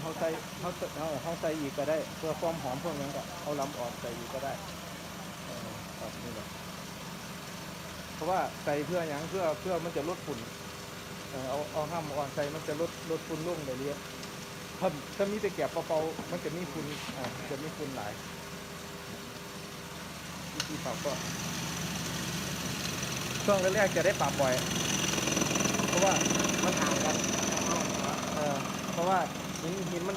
เขาใส่เขาเออเขาใส่อีกก็ได้ เพื่อความหอมพวกนั้นก็เอาลำอ่อนใส่อีกก็ได้ครับนี่แหละเพราะว่าใส่เพื่ออย่างเพื่อเพื่อมันจะลดฝุ่นเออเอาเอาห้ามอ่อนใส่มันจะลดลดฝุ่นลงได้เรียถ้าถ้ามีแต่แกะเปล่าๆมันจะมีฝุ่นอ่าจะมีฝุ่นหลายวิธีปรับก็ช่วงแรกๆจะได้ปรับบ่อย เพราะว่ามันห่างกันเพราะว่า หินหินมัน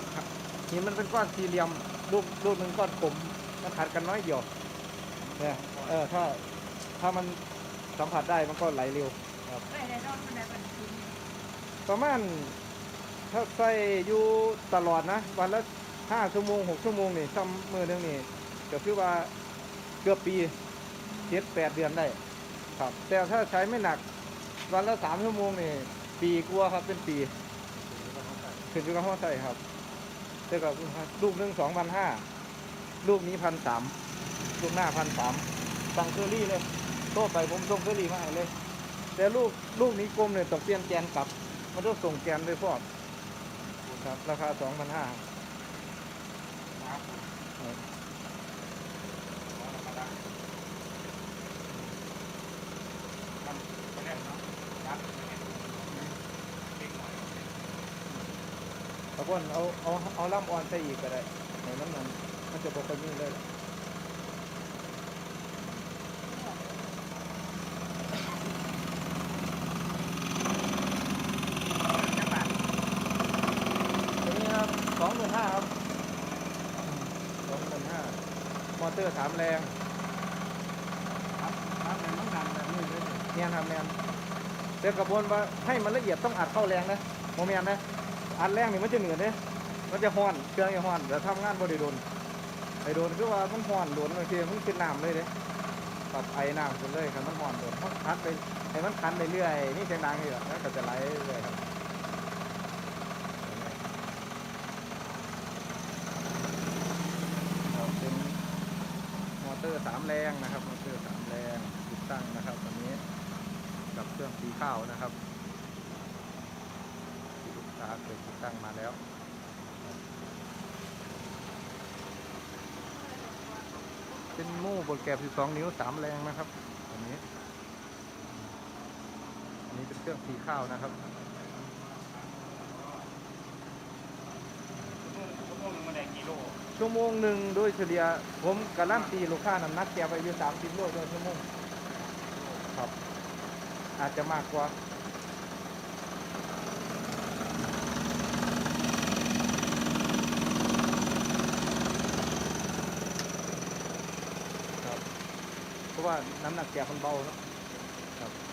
หินมันเป็นก้อนสี่เหลี่ยมลูกลูกหนึ่งก้อนกลมมันขัดกันน้อยเดียวเนี่ยเออถ้าถ้ามันสัมผัสได้มันก็ไหลเร็วครับไม่ได้รอดมันได้เป็นชิ้นประมาณถ้าใส่อยู่ตลอดนะ วันละห้าชั่วโมงหกชั่วโมงนี่ซ้ำมือหนึงนี่ก็คือว่าเกือบปีเจ็ดแปดเดือนได้ ครับ แต่ถ้าใช้ไม่หนัก วันละสามชั่วโมงนี่ปีกลัวาครับเป็นปี ขึ้นอยู่กับห้องใส่ครับเจอกับลูกหนึ่งสองพันห้าลูกนี้พันสามลูกหน้าพันสามสั่งเคอรี่เลยโต้ไปผมส่งเคอรี่มาให้เลย แต่ลูกลูกนี้กลมเนี่ยตกเตียนแกนกลับ มันต้องส่งแกนด้วยพอดครับ ราคาสองพันห้า มันแน่นเนาะยัดเก่งหน่อย ตะก้นเอาเอาเอาล่ำออนใส่อีกก็ได้ไหนมันมันมันจะบอกไปนี่เลยจังหวัดตัวนี้ครับสองหมื่นห้าครับสองหมื่นห้ามอเตอร์สามแรงครับครับเนี่ยมันดังแบบนี้เลยเนี่ยครับแมนเดี๋ยวกระบวนว่าให้มันละเอียดต้องอัดเข้าแรงนะโมเมนนะ อัดแรงนี่มันจะเหนือเนี่ยมันจะห้อนเครื่องจะห้อนเดี๋ยวทำงานบริโดนไอโดนคือว่ามันห้อนโดนบางทีมันเป็นน้ำเลยเด้ปรับไอ้น้ำกันเลยครับมันห้อนโดนมันคัดไปให้มันคันไปเรื่อยนี่เสียงดังอยู่แล้วก็จะไหลเรื่อยครับเป็นมอเตอร์สามแรงนะครับมอเตอร์สามแรงติดตั้งนะครับ ตอนนี้กับเครื่องตีข้าวนะครับาเคยติดตั้งมาแล้วเป็นหมู่บนแกบ12 นิ้ว 3 แรงนะครับอันนี้อันนี้เป็นเครื่องตีข้าวนะครับชั่วโมงนึงมันได้กิโลชั่วโมงหนึ่งโดยเฉลี่ยผมการันตีลูกค้าน้ำหนักแกไปอยู่30โลต่อชั่วโมงครับ อาจจะมากกว่า เพราะว่าน้ำหนักแกมันเบาเนาะครับ